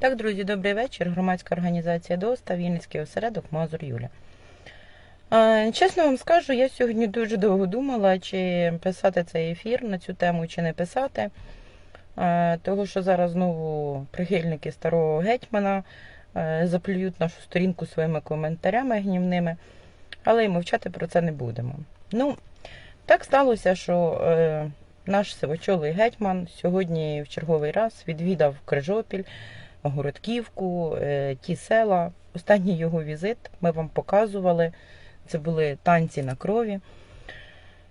Так, друзі, добрий вечір. Громадська організація ДОСТА, Вінницький осередок Мазур Юля. Чесно вам скажу, я сьогодні дуже довго думала, чи писати цей ефір на цю тему, чи не писати. Того, що зараз знову прихильники старого гетьмана заплюють нашу сторінку своїми коментарями гнівними, але й мовчати про це не будемо. Ну, так сталося, що е, наш сивочолий гетьман сьогодні в черговий раз відвідав Крижопіль. Городківку, е, ті села. Останній його візит ми вам показували. Це були танці на крові,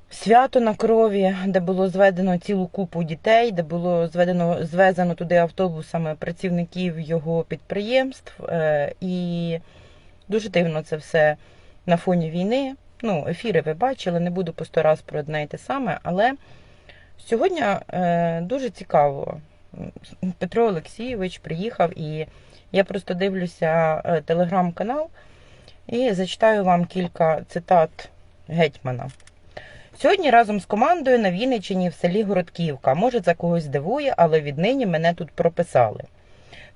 свято на крові, де було зведено цілу купу дітей, де було зведено, звезено туди автобусами працівників його підприємств. Е, І дуже дивно це все на фоні війни. Ну, ефіри ви бачили, не буду по сто раз про одне і те саме, але сьогодні е, дуже цікаво. Петро Олексійович приїхав, і я просто дивлюся е, телеграм-канал і зачитаю вам кілька цитат гетьмана. Сьогодні разом з командою на Вінниччині в селі Городківка. Може, це когось дивує, але віднині мене тут прописали.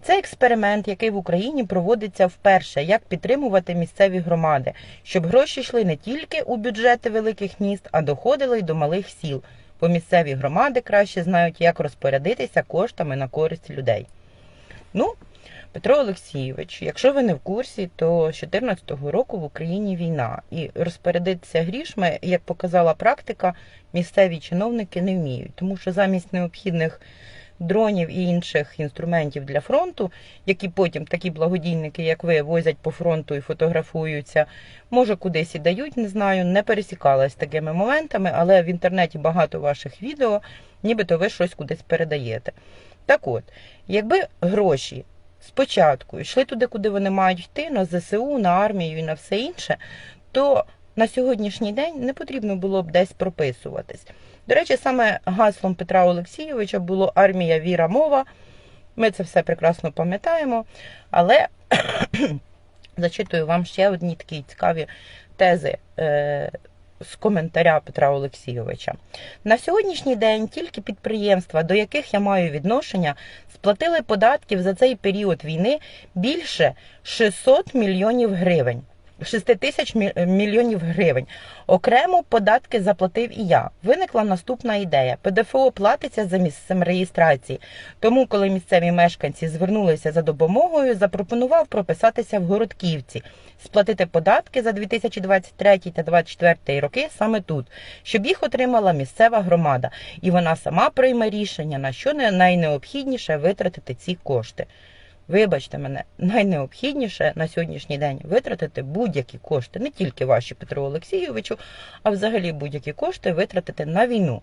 Це експеримент, який в Україні проводиться вперше, як підтримувати місцеві громади, щоб гроші йшли не тільки у бюджети великих міст, а доходили й до малих сіл бо місцеві громади краще знають, як розпорядитися коштами на користь людей. Ну, Петро Олексійович, якщо ви не в курсі, то з 2014 року в Україні війна, і розпорядитися грішми, як показала практика, місцеві чиновники не вміють, тому що замість необхідних дронів і інших інструментів для фронту, які потім такі благодійники, як ви, возять по фронту і фотографуються, може кудись і дають, не знаю, не пересікалась такими моментами, але в інтернеті багато ваших відео, нібито ви щось кудись передаєте. Так от, якби гроші спочатку йшли туди, куди вони мають йти, на ЗСУ, на армію і на все інше, то на сьогоднішній день не потрібно було б десь прописуватись. До речі, саме гаслом Петра Олексійовича було армія, віра, мова. Ми це все прекрасно пам'ятаємо. Але зачитую вам ще одні такі цікаві тези. Е, з коментаря Петра Олексійовича. На сьогоднішній день тільки підприємства, до яких я маю відношення, сплатили податків за цей період війни більше 600 мільйонів гривень. 6 тисяч мільйонів гривень. Окремо податки заплатив і я. Виникла наступна ідея: ПДФО платиться за місцем реєстрації. Тому, коли місцеві мешканці звернулися за допомогою, запропонував прописатися в Городківці, сплатити податки за 2023 та 2024 роки саме тут, щоб їх отримала місцева громада, і вона сама прийме рішення на що найнеобхідніше витратити ці кошти. Вибачте мене, найнеобхідніше на сьогоднішній день витратити будь-які кошти, не тільки ваші Петру Олексійовичу, а взагалі будь-які кошти витратити на війну,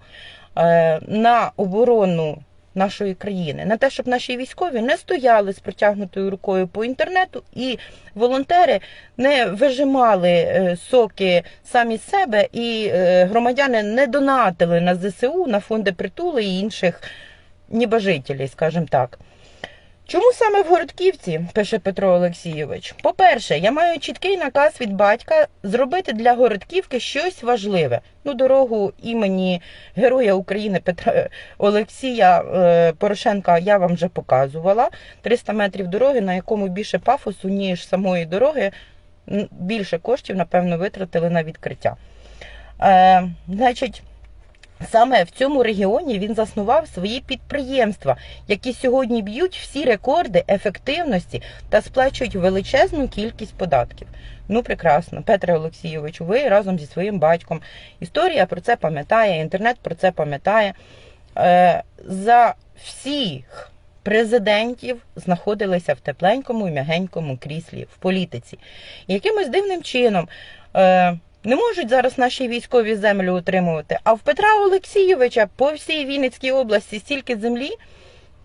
е, на оборону нашої країни, на те, щоб наші військові не стояли з протягнутою рукою по інтернету, і волонтери не вижимали е, соки самі з себе, і е, громадяни не донатили на ЗСУ, на фонди притули і інших небожителів, скажімо так. Чому саме в Городківці, пише Петро Олексійович? По-перше, я маю чіткий наказ від батька зробити для Городківки щось важливе. Ну, дорогу імені Героя України Петра Олексія е, Порошенка я вам вже показувала. 300 метрів дороги, на якому більше пафосу, ніж самої дороги, більше коштів, напевно, витратили на відкриття. Е, Значить. Саме в цьому регіоні він заснував свої підприємства, які сьогодні б'ють всі рекорди ефективності та сплачують величезну кількість податків. Ну, прекрасно, Петре Олексійовичу, ви разом зі своїм батьком. Історія про це пам'ятає, інтернет про це пам'ятає. Е, за всіх президентів знаходилися в тепленькому і м'ягенькому кріслі в політиці. якимось дивним чином. Не можуть зараз наші військові землю утримувати. А в Петра Олексійовича по всій Вінницькій області стільки землі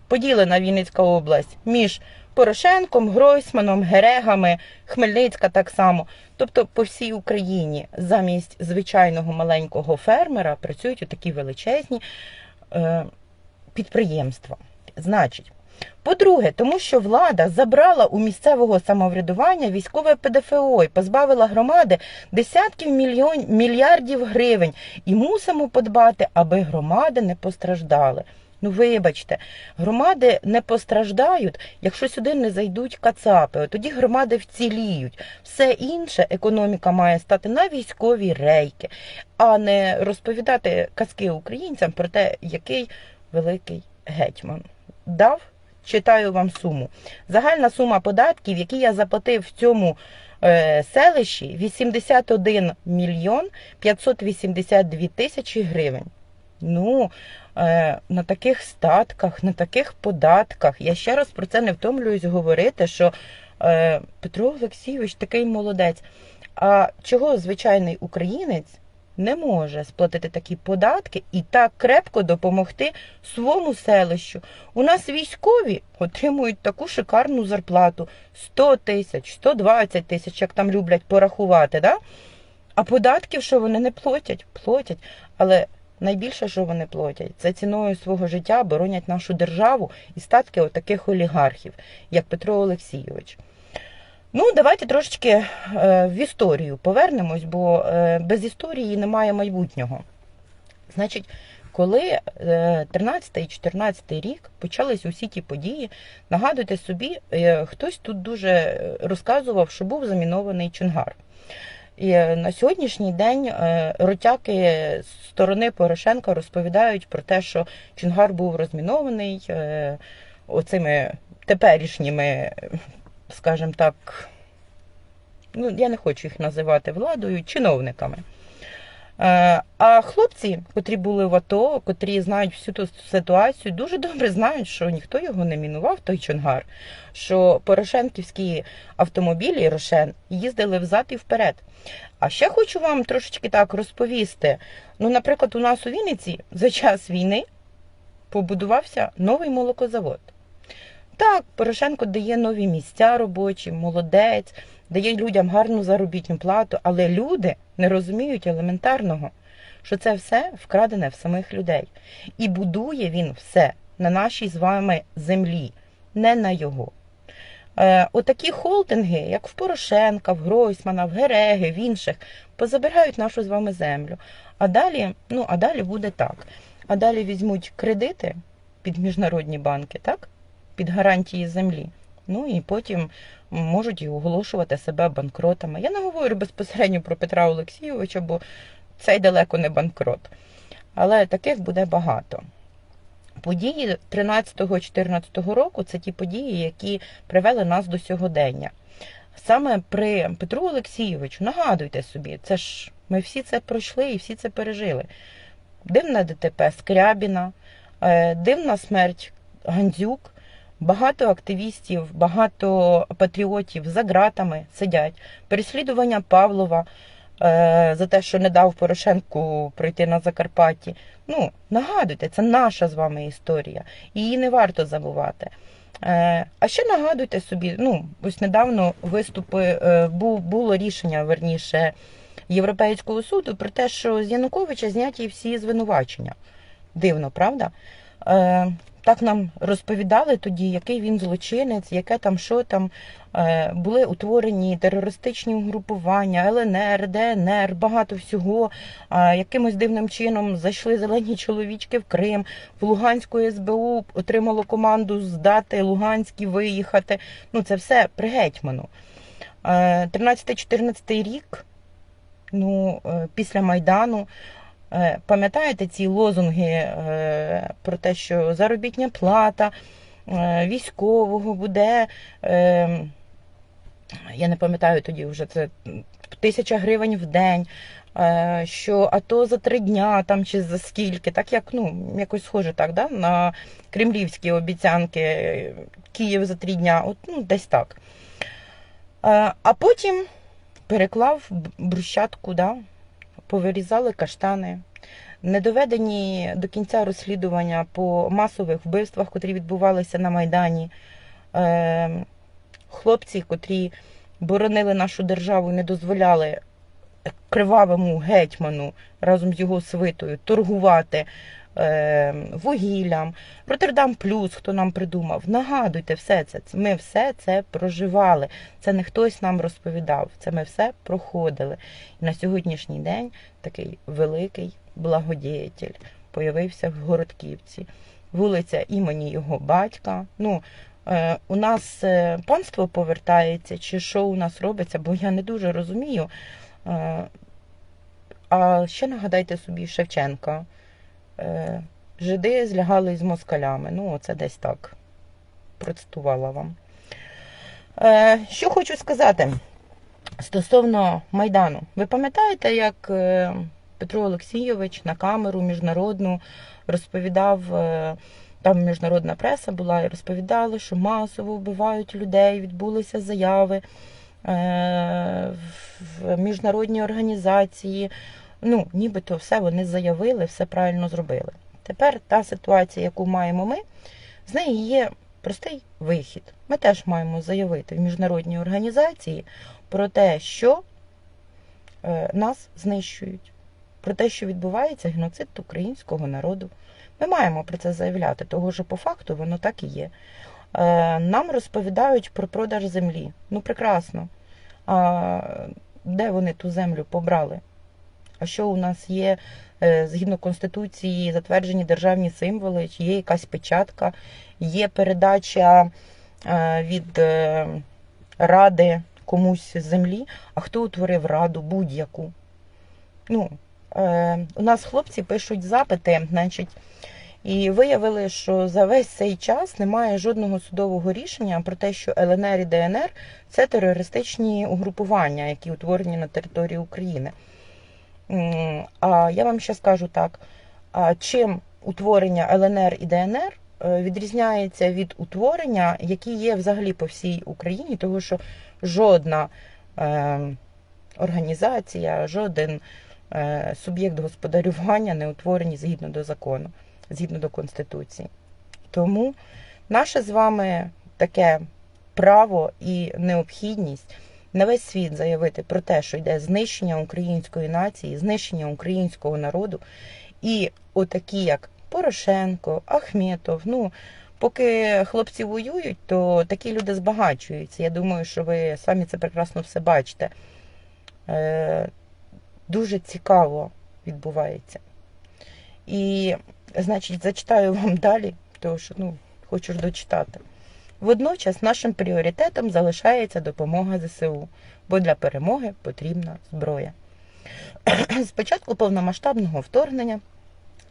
поділена Вінницька область між Порошенком, Гройсманом, Герегами, Хмельницька так само. Тобто по всій Україні замість звичайного маленького фермера працюють такі величезні е, підприємства. Значить. По-друге, тому що влада забрала у місцевого самоврядування військове ПДФО і позбавила громади десятків мільйон, мільярдів гривень. І мусимо подбати, аби громади не постраждали. Ну, вибачте, громади не постраждають, якщо сюди не зайдуть кацапи. Тоді громади вціліють. Все інше економіка має стати на військові рейки, а не розповідати казки українцям про те, який великий гетьман дав. Читаю вам суму. Загальна сума податків, які я заплатив в цьому е, селищі, 81 мільйон 582 тисячі гривень. Ну, е, на таких статках, на таких податках. Я ще раз про це не втомлююсь говорити, що е, Петро Олексійович такий молодець. А чого звичайний українець не може сплатити такі податки і так крепко допомогти своєму селищу? У нас військові отримують таку шикарну зарплату 100 тисяч, 120 тисяч, як там люблять порахувати. Да? А податків, що вони не платять, платять. Але найбільше, що вони платять, це ціною свого життя боронять нашу державу і статки отаких олігархів, як Петро Олексійович. Ну, давайте трошечки е, в історію повернемось, бо е, без історії немає майбутнього. Значить, коли е, 13 і 14 рік почались усі ті події, нагадуйте собі, е, хтось тут дуже е, розказував, що був замінований Чонгар. І е, на сьогоднішній день е, ротяки з сторони Порошенка розповідають про те, що Чонгар був розмінований е, оцими теперішніми, скажімо так, ну я не хочу їх називати владою, чиновниками. Е, А хлопці, котрі були в АТО, котрі знають всю ту ситуацію, дуже добре знають, що ніхто його не мінував, той Чонгар, що Порошенківські автомобілі Рошен їздили взад і вперед. А ще хочу вам трошечки так розповісти. Ну, наприклад, у нас у Вінниці за час війни побудувався новий молокозавод. Так, Порошенко дає нові місця робочі, молодець, дає людям гарну заробітну плату, але люди не розуміють елементарного, що це все вкрадене в самих людей. І будує він все на нашій з вами землі, не на його. Е, отакі холдинги, як в Порошенка, в Гройсмана, в Гереги, в інших, позабирають нашу з вами землю. А далі, ну, а далі буде так. А далі візьмуть кредити під міжнародні банки, так? Під гарантії землі. Ну і потім можуть і оголошувати себе банкротами. Я не говорю безпосередньо про Петра Олексійовича, бо цей далеко не банкрот. Але таких буде багато. Події 13-14 року це ті події, які привели нас до сьогодення. Саме при Петру Олексійовичу, нагадуйте собі, це ж ми всі це пройшли і всі це пережили. Дивне ДТП Скрябіна, е, дивна смерть Гандзюк. Багато активістів, багато патріотів за ґратами сидять. Переслідування Павлова е, за те, що не дав Порошенку пройти на Закарпатті. Ну, нагадуйте, це наша з вами історія. Її не варто забувати. Е, а ще нагадуйте собі, ну, ось недавно виступи е, бу, було рішення верніше Європейського суду про те, що з Януковича зняті всі звинувачення. Дивно, правда? Е, так нам розповідали тоді, який він злочинець, яке там, що там е, були утворені терористичні угрупування, ЛНР, ДНР, багато всього. Е, якимось дивним чином зайшли зелені чоловічки в Крим, в Луганську СБУ отримало команду здати Луганськ і виїхати. Ну, це все при гетьману. Е, 13-14 рік, ну, е, після Майдану. Е, Пам'ятаєте ці лозунги е, про те, що заробітня плата е, військового буде, я не пам'ятаю тоді вже це тисяча гривень в день, що АТО за три дня там чи за скільки, так як ну, якось схоже так, да, на кремлівські обіцянки Київ за три дня, от ну, десь так. А потім переклав б- брусчатку, да, повирізали каштани. Не доведені до кінця розслідування по масових вбивствах, котрі відбувалися на Майдані. Е, хлопці, котрі боронили нашу державу і не дозволяли кривавому гетьману разом з його свитою торгувати вугіллям. Роттердам Плюс, хто нам придумав. Нагадуйте все це. Ми все це проживали. Це не хтось нам розповідав. Це ми все проходили. І на сьогоднішній день такий великий благодіятель появився в Городківці. вулиця імені його батька. Ну, е, у нас е, панство повертається, чи що у нас робиться, бо я не дуже розумію. Е, а ще нагадайте собі Шевченка. Е, Жиди злягали з москалями. Ну, це десь так. Процитувала вам. Е, Що хочу сказати стосовно Майдану. Ви пам'ятаєте, як е, Петро Олексійович на камеру міжнародну розповідав, там міжнародна преса була, і розповідали, що масово вбивають людей, відбулися заяви в міжнародній організації. Ну, нібито все вони заявили, все правильно зробили. Тепер та ситуація, яку маємо ми, з неї є простий вихід. Ми теж маємо заявити в міжнародній організації про те, що е, нас знищують, про те, що відбувається геноцид українського народу. Ми маємо про це заявляти, того що по факту воно так і є. Е, Нам розповідають про продаж землі. Ну, прекрасно. А де вони ту землю побрали? А що у нас є е, згідно Конституції затверджені державні символи, чи є якась печатка, є передача е, від е, ради комусь землі, а хто утворив раду будь-яку? Ну, у нас хлопці пишуть запити, значить, і виявили, що за весь цей час немає жодного судового рішення про те, що ЛНР і ДНР це терористичні угрупування, які утворені на території України. А я вам ще скажу так: чим утворення ЛНР і ДНР е, відрізняється від утворення, які є взагалі по всій Україні, тому що жодна е, організація, жоден е, суб'єкт господарювання не утворені згідно до закону, згідно до Конституції. Тому наше з вами таке право і необхідність на весь світ заявити про те, що йде знищення української нації, знищення українського народу, і отакі, як Порошенко, Ахметов, ну. Поки хлопці воюють, то такі люди збагачуються. Я думаю, що ви самі це прекрасно все бачите. Е, Дуже цікаво відбувається. І, значить, зачитаю вам далі, тому що ну, хочу дочитати. Водночас нашим пріоритетом залишається допомога ЗСУ, бо для перемоги потрібна зброя. З початку повномасштабного вторгнення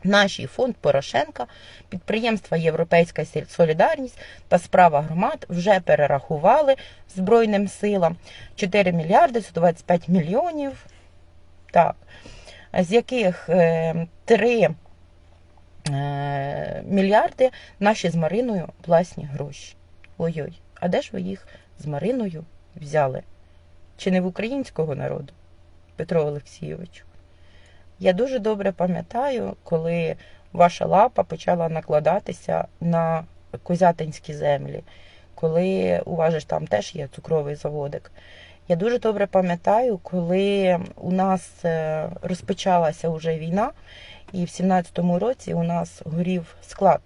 наш фонд Порошенка, підприємства Європейська Солідарність та справа громад вже перерахували Збройним силам 4 мільярди 125 мільйонів, так, з яких 3 мільярди наші з Мариною власні гроші. Ой-ой, а де ж ви їх з Мариною взяли? Чи не в українського народу, Петро Олексійовичу? Я дуже добре пам'ятаю, коли ваша лапа почала накладатися на козятинські землі, коли у вас ж там теж є цукровий заводик. Я дуже добре пам'ятаю, коли у нас е, розпочалася вже війна, і в 17-му році у нас горів склад.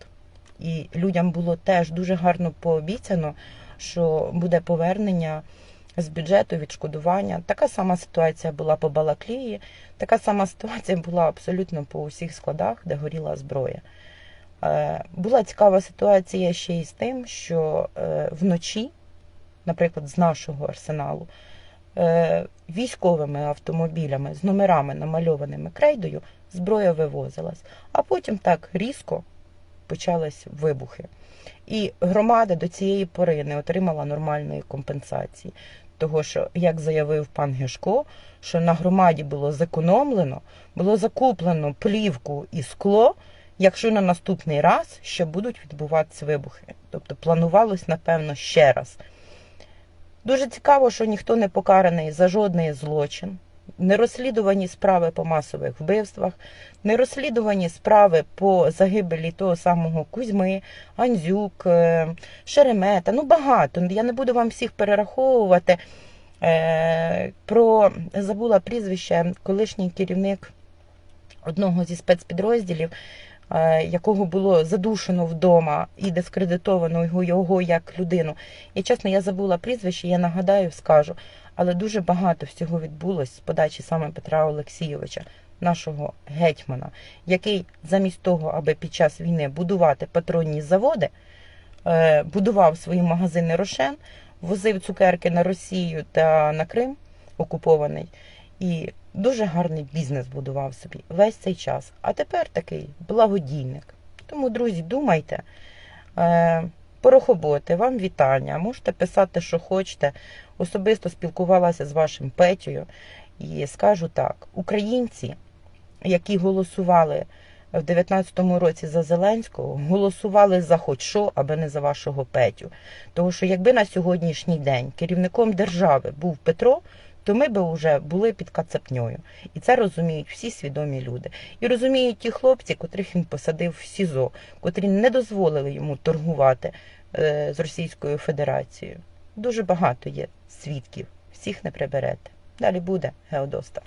І людям було теж дуже гарно пообіцяно, що буде повернення з бюджету відшкодування. Така сама ситуація була по Балаклії, така сама ситуація була абсолютно по усіх складах, де горіла зброя. Е, була цікава ситуація ще й з тим, що е, вночі, наприклад, з нашого арсеналу, е, військовими автомобілями з номерами, намальованими крейдою, зброя вивозилась, а потім так різко почались вибухи. І громада до цієї пори не отримала нормальної компенсації. Того, що, як заявив пан Гешко, що на громаді було зекономлено, було закуплено плівку і скло, якщо на наступний раз ще будуть відбуватися вибухи. Тобто планувалось, напевно, ще раз. Дуже цікаво, що ніхто не покараний за жодний злочин. Не розслідувані справи по масових вбивствах, не розслідувані справи по загибелі того самого Кузьми, Андзюк, е, Шеремета. Ну багато. Я не буду вам всіх перераховувати. Е, про забула прізвище колишній керівник одного зі спецпідрозділів, е, якого було задушено вдома і дискредитовано його, його як людину. І чесно, я забула прізвище, я нагадаю, скажу. Але дуже багато всього відбулось з подачі саме Петра Олексійовича. нашого гетьмана, який замість того, аби під час війни будувати патронні заводи, е, будував свої магазини Рошен, возив цукерки на Росію та на Крим окупований. І дуже гарний бізнес будував собі весь цей час. А тепер такий благодійник. Тому, друзі, думайте. Порохоботи, вам вітання. Можете писати, що хочете. Особисто спілкувалася з вашим Петєю. І скажу так: українці, які голосували в 19-му році за Зеленського, голосували за хоч що, аби не за вашого Петю. Тому що якби на сьогоднішній день керівником держави був Петро, то ми би вже були під кацапньою. І це розуміють всі свідомі люди. І розуміють ті хлопці, котрих він посадив в СІЗО, котрі не дозволили йому торгувати е, з Російською Федерацією. Дуже багато є свідків, всіх не приберете. Далі буде Геодоста.